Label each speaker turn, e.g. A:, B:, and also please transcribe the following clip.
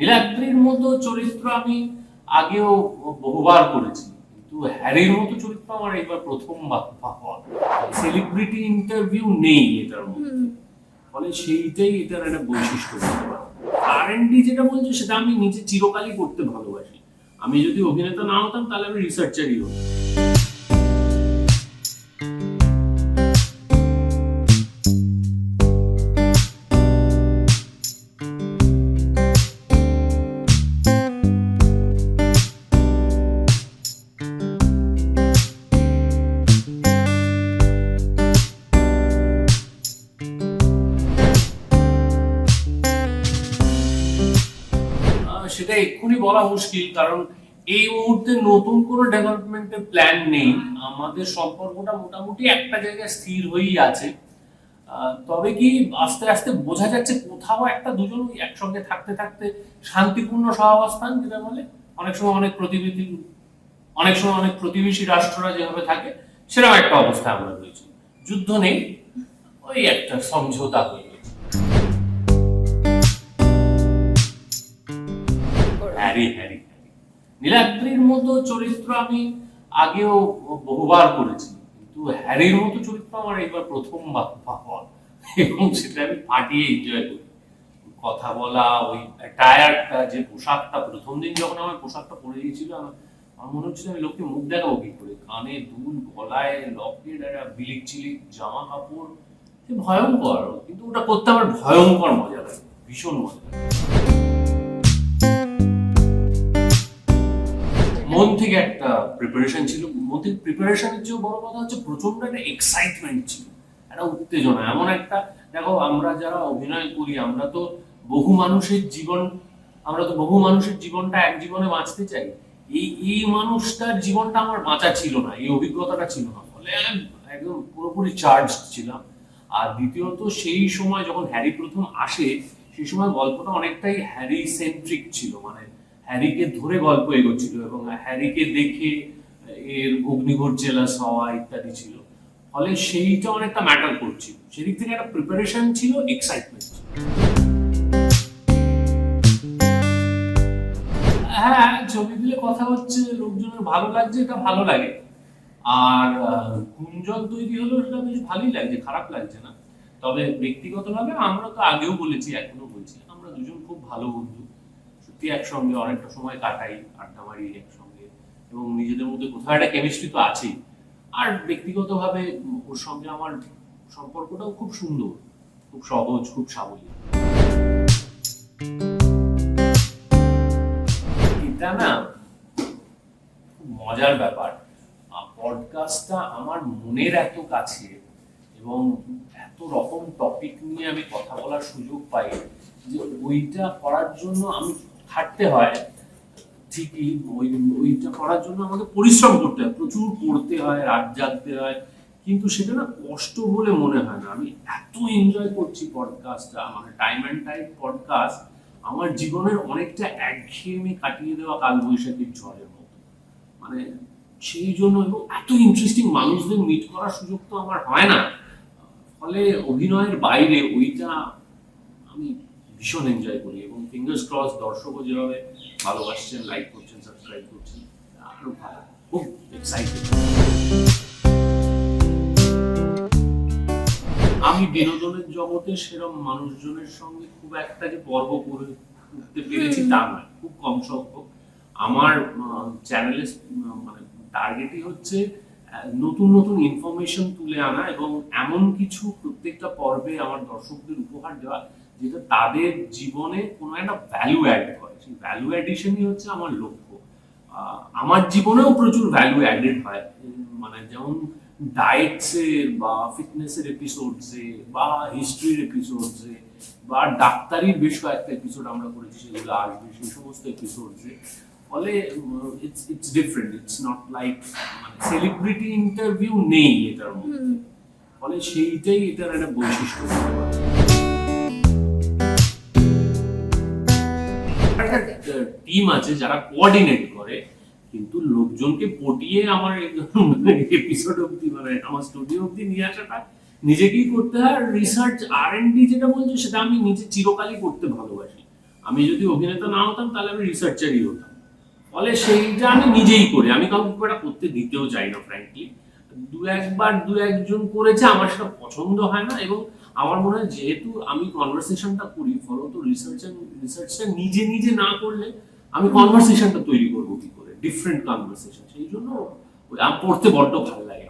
A: নীলাদ্রির মতো চরিত্র আমি আগেও বহুবার করেছি কিন্তু হ্যারির মতো চরিত্র আমার এইবার প্রথম সেলিব্রিটি ইন্টারভিউ নেই এটার মধ্যে। ফলে সেইটাই এটার একটা বৈশিষ্ট্য বলতে পারো। আর যেটা বলছো সেটা আমি নিজে চিরকালই করতে ভালোবাসি। আমি যদি অভিনেতা না হতাম তাহলে আমি রিসার্চারই হতাম। সেটা এক্ষুনি বলা মুশকিল, কারণ এই মুহূর্তে নতুন কোনো ডেভেলপমেন্টের প্ল্যান নেই। আমাদের সম্পর্কটা মোটামুটি একটা জায়গায় স্থির হয়েই আছে। তবে কি আস্তে আস্তে বোঝা যাচ্ছে কোথাও একটা দুজন একসঙ্গে থাকতে থাকতে শান্তিপূর্ণ সহাবস্থান, যেটা বলে অনেক সময় অনেক প্রতিবেশী, অনেক সময় অনেক প্রতিবেশী রাষ্ট্ররা যেভাবে থাকে, সেরকম একটা অবস্থা আমরা রয়েছি। যুদ্ধ নেই, ওই একটা সমঝোতা হয়ে হ্যারি হ্যারি হ্যারি। নীলাদ্রির মতো চরিত্র আমি আগেও বহুবার করেছি, কিন্তু হ্যারির মতো চরিত্র আমার এইবার প্রথম হওয়া এবং সেটা আমি ফাটিয়ে এনজয় করি। কথা বলা, ওই টায়ারটা যে পোশাকটা, প্রথম দিন যখন আমার পোশাকটা পরে আমার আমার মনে হচ্ছিল আমি লোককে মুখ দেখাবো কি করে? কানে দুল, গলায় লকেট একটা বিলিক চিলিক জামা কাপড়। ভয়ঙ্কর, কিন্তু ওটা করতে আমার ভয়ঙ্কর মজা লাগে, ভীষণ মজা লাগে। মন থেকে একটা প্রিপারেশন ছিল। মন থেকে প্রিপারেশনের চেয়েও বড় কথা হচ্ছে প্রচণ্ড একটা এক্সাইটমেন্ট ছিল, একটা উত্তেজনা। এমন একটা, দেখো, আমরা যারা অভিনয় করি, আমরা তো বহু মানুষের জীবন, আমরা তো বহু মানুষের জীবনটা এক জীবনে বাঁচতে চাই। এই এই মানুষটার জীবনটা আমার বাঁচা ছিল না, এই অভিজ্ঞতাটা ছিল না। ফলে একদম পুরোপুরি চার্জ ছিলাম। আর দ্বিতীয়ত, সেই সময় যখন হ্যারি প্রথম আসে, সেই সময় গল্পটা অনেকটাই হ্যারি সেন্ট্রিক ছিল। মানে হ্যারিকে ধরে গল্প এগোচ্ছিল এবং হ্যারিকে দেখে এর অগ্নিঘোর জেলাস হওয়া ইত্যাদি ছিল। ফলে সেইটা অনেকটা ম্যাটার করছিল। সেদিক থেকে একটা প্রিপারেশন ছিল এক্সাইটমেন্ট ছিল। হ্যাঁ ছবি দিলে কথা হচ্ছে, লোকজনের ভালো লাগছে, এটা ভালো লাগে। আর গুঞ্জন তৈরি হলো, সেটা বেশ ভালোই লাগছে, খারাপ লাগছে না। তবে ব্যক্তিগতভাবে আমরা তো আগেও বলেছি, এখনও বলছি, আমরা দুজন খুব ভালো বন্ধু। সত্যি একসঙ্গে অনেকটা সময় কাটাই, আড্ডা মারি একসঙ্গে। এবং নিজেদের মধ্যে কোথাও একটা কেমিস্ট্রি তো আছেই। আর ব্যক্তিগতভাবে ওর সঙ্গে আমার সম্পর্কটাও খুব সুন্দর, খুব সহজ, খুব সাবলীল। এটা না খুব মজার ব্যাপার। পডকাস্টটা আমার মনের এত কাছে এবং এত রকম টপিক নিয়ে আমি কথা বলার সুযোগ পাই যে ওইটা করার জন্য আমি খাটতে হয় ঠিকই ওই, ওইটা করার জন্য আমাকে পরিশ্রম করতে হয়। প্রচুর পড়তে হয়, রাত জাগতে হয়, কিন্তু সেটা না কষ্ট বলে মনে হয় না। আমি এত এনজয় করছি পডকাস্টটা মানে টাইম অ্যান্ড টাইম পডকাস্ট আমার জীবনের অনেকটা একঘেয়েমি কাটিয়ে দেওয়া কালবৈশাখীর ঝড়ের মতো। মানে সেই জন্য এবং এত ইন্টারেস্টিং মানুষদের মিট করার সুযোগ তো আমার হয় না। ফলে অভিনয়ের বাইরে ওইটা আমি ভীষণ এনজয় করি এবং ফিঙ্গার্স ক্রস দর্শকও যেভাবে ভালোবাসছেন লাইক করছেন সাবস্ক্রাইব করছেন আরও ভালো খুব এক্সাইটেড আমি বিনোদনের জগতে সেরকম মানুষজনের সঙ্গে খুব একটা যে পর্ব করে উঠতে পেরেছি তা নয় খুব কম সংখ্যক। আমার চ্যানেলে মানে টার্গেটই হচ্ছে নতুন নতুন ইনফরমেশন তুলে আনা এবং এমন কিছু প্রত্যেকটা পর্বে আমার দর্শকদের উপহার দেওয়া যেটা তাদের জীবনে কোনো একটা ভ্যালু অ্যাড করে। সেই ভ্যালু অ্যাডিশনই হচ্ছে আমার লক্ষ্য। আমার জীবনেও প্রচুর ভ্যালু অ্যাডেড হয়। মানে যেমন ডায়েটসের বা ফিটনেসের এপিসোডসে বা হিস্ট্রির এপিসোডসে বা ডাক্তারির বেশ কয়েকটা এপিসোড আমরা করেছি সেগুলো আসবে সেই সমস্ত এপিসোডসে ফলে it's it's different it's not like মানে সেলিব্রিটি ইন্টারভিউ নেই এটার মধ্যে। ফলে সেইটাই এটার একটা বৈশিষ্ট্য। টিম আছে যারা কোঅর্ডিনেট করে, কিন্তু লোকজনকে পটিয়ে আমার এপিসোড অব্দি মানে আমার স্টুডিও অব্দি নিয়ে আসাটা নিজেকেই করতে হয়। রিসার্চ আর যেটা সেটা আমি নিজে চিরকালই করতে ভালোবাসি। আমি যদি অভিনেতা না হতাম, তাহলে আমি রিসার্চারই হতাম। ফলে সেইটা আমি নিজেই করি। আমি কাউকে খুব করতে দিতেও চাই না ফ্র্যাঙ্কলি দু একবার দু একজন করেছে, আমার সেটা পছন্দ হয় না। এবং আমার মনে হয় যেহেতু আমি কনভারসেশনটা করি, ফলত রিসার্চ রিসার্চটা নিজে নিজে না করলে আমি কনভারসেশনটা তৈরি করব কি করে? ডিফারেন্ট কনভারসেশন সেই জন্য পড়তে বড্ড ভালো লাগে।